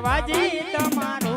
બાવાજી તમારો.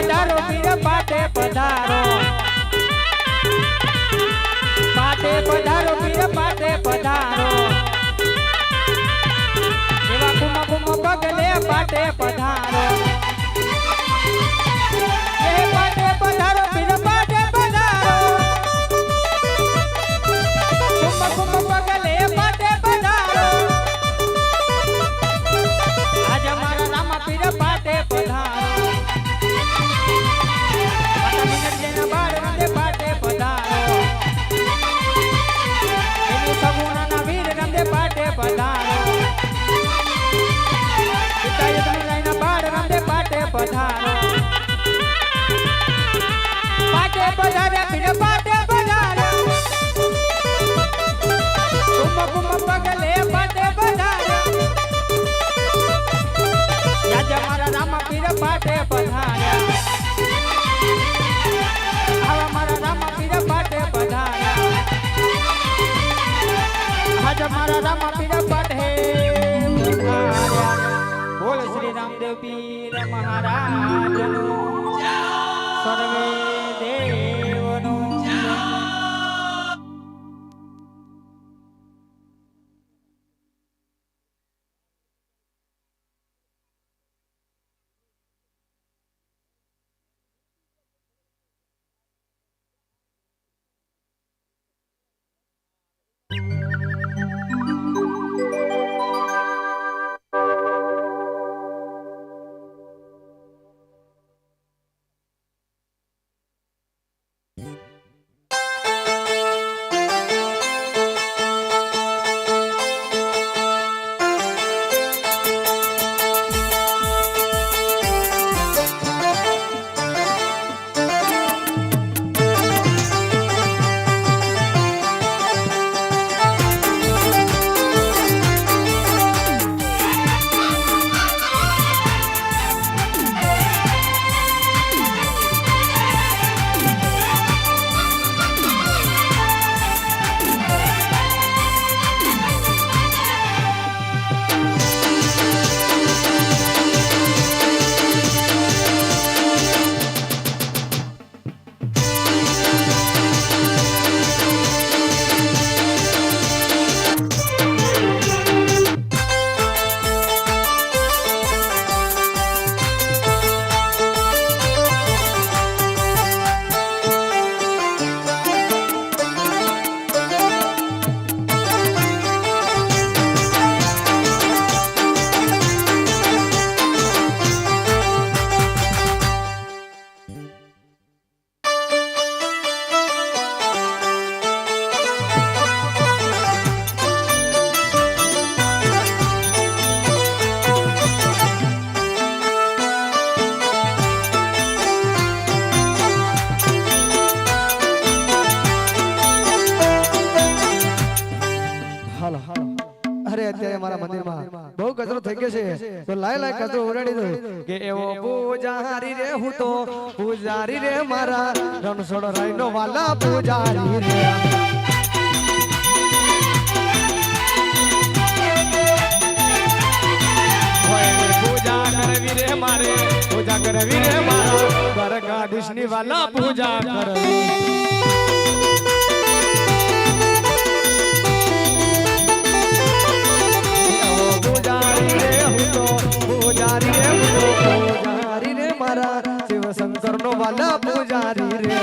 પાટે પધારો પીર પાટે પધારો પાટે પધારો પીર પાટે પધારો એવા કુમ કુમ પગલે પાટે પધારો 加油！加油！અરે, અત્યારે મારા મંદિરમાં બહુ કચરો થઈ ગયો છે. તો લાય લાય કચરો ઉડાડી દો કે એવો પૂજારી રે હું તો, પૂજારી રે મારા. રણછોડ રાયનો વાલા પૂજારી રે. કરવી રે મારે, પૂજા કરવી રે મારા. દ્વારકાધીશની વાલા પૂજા કરવી. તો પૂજારી રે હું પૂજારી રે મારા શિવ શંકર નો વાલા પૂજારી રે.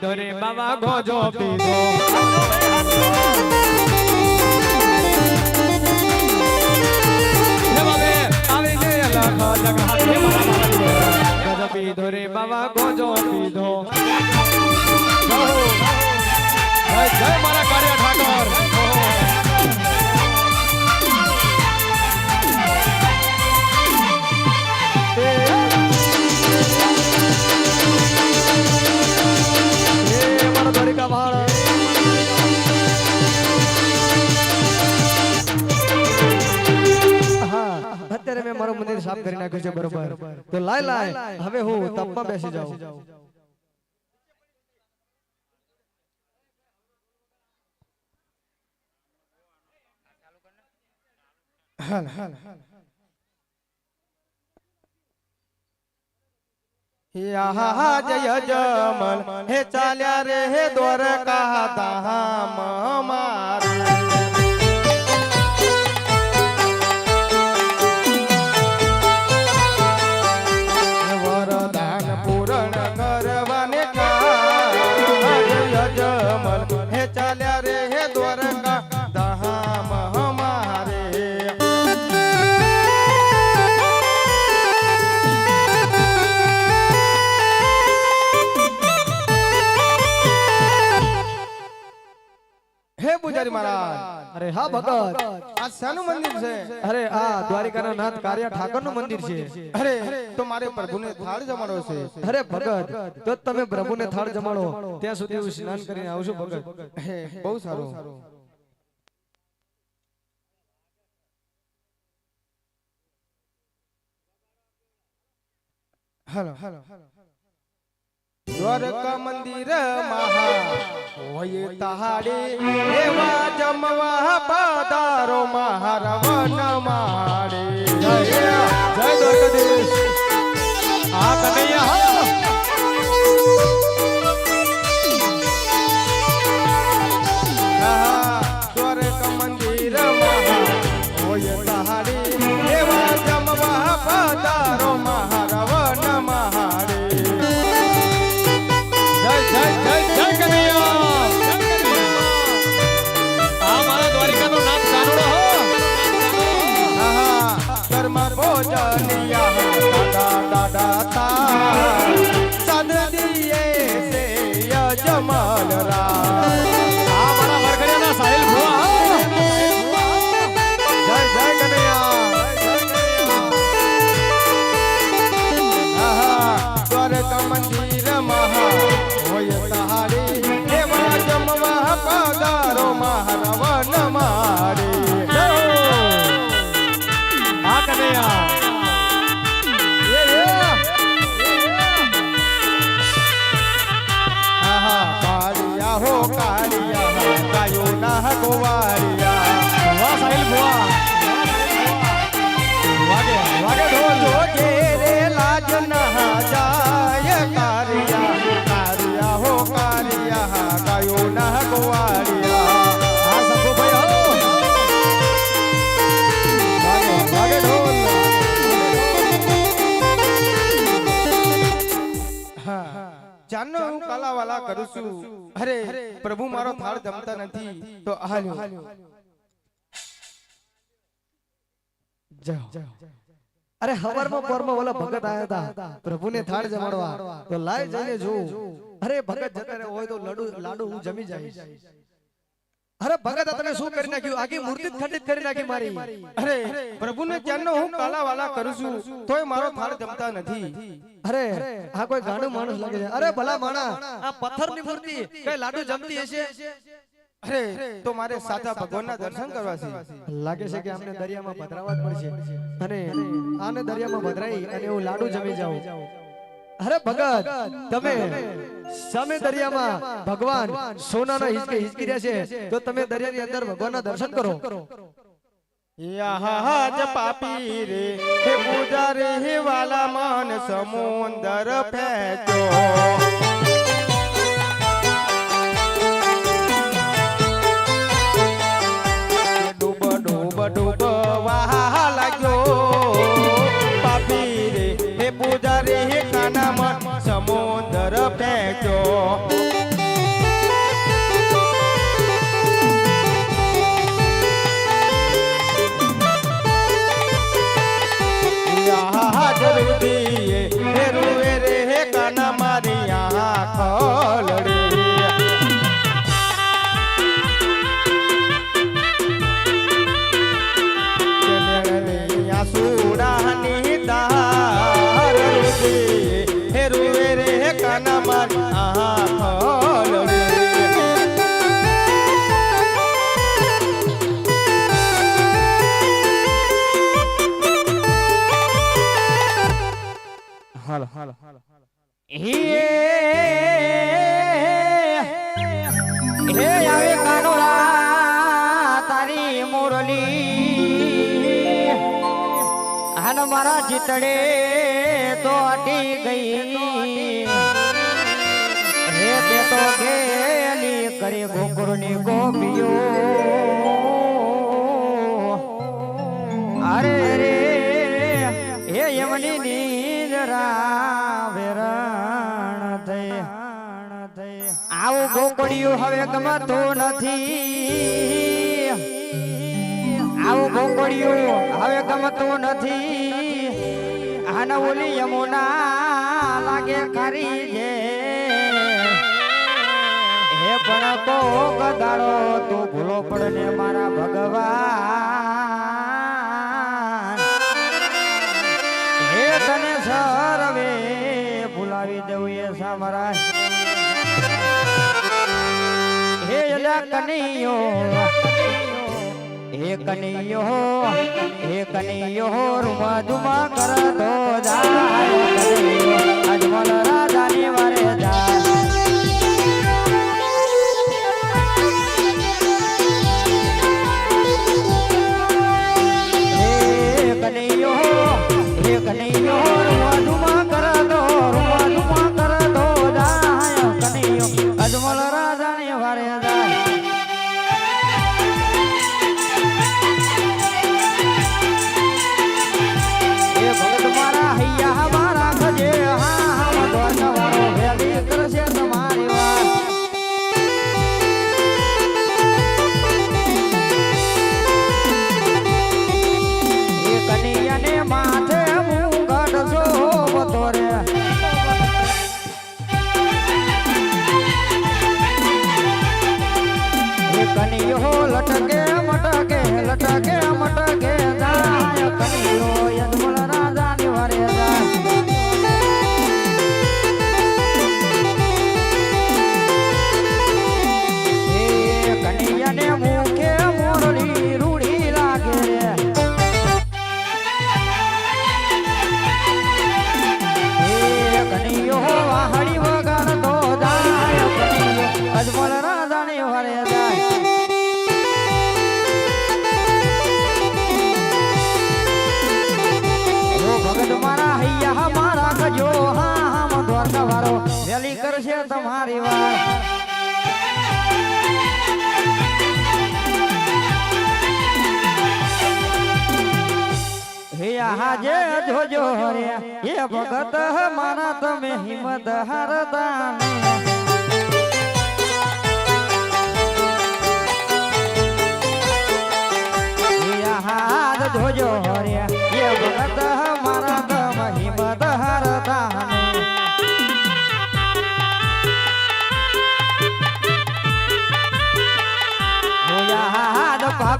પીધો રે બાબા ગજો પીધો પીધો પીધો રે બાવા ગોજો પીધો જય મારા કાર્ય ઠાકોર. અત્યારે મેં મારું મંદિર સાફ કરી નાખ્યું છે બરોબર તો લાય લાય હવે હું તપમાં બેસી જાઉં યાહા જય જમલ હે ચાલ્યા રે હે દ્વારકા ધામ મારે વરદાન અરે હા ભગત. આ શાનું મંદિર છે. અરે આ દ્વારિકાના નાથ કાર્ય ઠાકરનું મંદિર છે. અરે તો મારે પ્રભુને થાળ જમાડો છે. અરે ભગત તો તમે પ્રભુને થાળ જમાડો. ત્યાં સુધી હું સ્નાન કરીને ભગત. બહુ સારું. Hello hello. દ્વારકા મંદિર મહા હોય તાહાડી એવા જમવા પધારો મહારવન માડે જય કાલાવાલા કરું છું. અરે પ્રભુ મારો થાળ જમતા નથી. તો હાલ્યો. જાઓ. અરે હવારમાં પોરમાં ઓલા ભગત આયા હતા. પ્રભુને થાળ જમાડવા. તો લાય જઈને જોઉં અરે ભગત જતા હોય તો લાડુ લાડુ હું જમી જાય અરે ભગત તમે શું કરી નાખ્યું? આખી મૂર્તિ ખંડિત કરી નાખી મારી. અરે પ્રભુને જાનનો હું કાલાવાલા કરું છું? તોય મારો થાળ જમતા નથી. અરે આ કોઈ ગાંડું માણસ લાગે છે. અરે ભલા માણા આ પથ્થરની મૂર્તિ કઈ લાડુ જમતી હશે? અરે તો મારે સાચા ભગવાનના દર્શન કરવા છે. લાગે છે કે આમને દરિયામાં પધરાવા જ પડશે. અને આને દરિયામાં પધરાઈ અને હું લાડુ જમી જાઉં અરે ભગત તમે સામે દરિયામાં ભગવાન સોનાના હિસકે હિસકી રહ્યા છે તો તમે દરિયાની અંદર ભગવાનના દર્શન કરો. પાપી રે હે પૂજા રે વાલા મન સમુંદર ફેંચો. હે આવે કાનોરા તારી મુરલી હન મારા ચિતડે તો અટી ગઈ હે તે તો ગેલી કરે ગોકુળની ગોપીઓ અરે રે હે યમની નીંદરા આવું ગોકળિયું હવે ગમતું નથી. આવું ગોકળિયું હવે ગમતું નથી. આને ઓલી યમુના લાગે ખરી છે. હે પણ તો ગદાડો, તું ભૂલો પડને મારા ભગવાન. હે તને સરવે, ભૂલાવી દઉં એ સામરા અલા કનૈયો હે કનૈયો હે કનૈયો રૂમા ધુમા કરતો જાય વાળો કરશે તમારી વાત. હાજે જોજો રે એ ભગત મારા તમે હિંમત હરદાન હાથ જોજો રે એ ભગત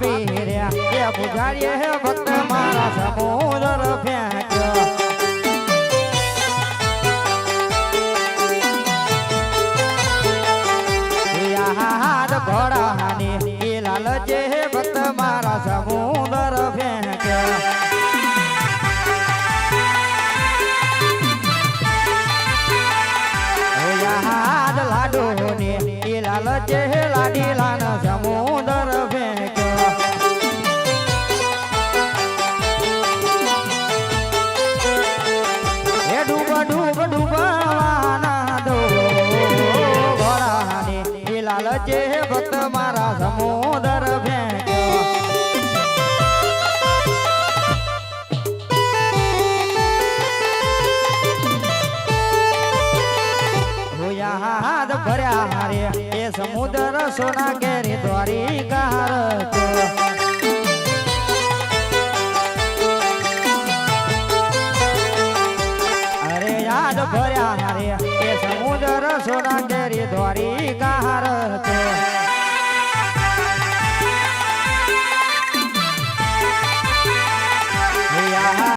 રે એ પુજારીએ હે ભક્ત મારા સમુદ્ર ફેંક્યો. સોના કેરી દ્વારિકા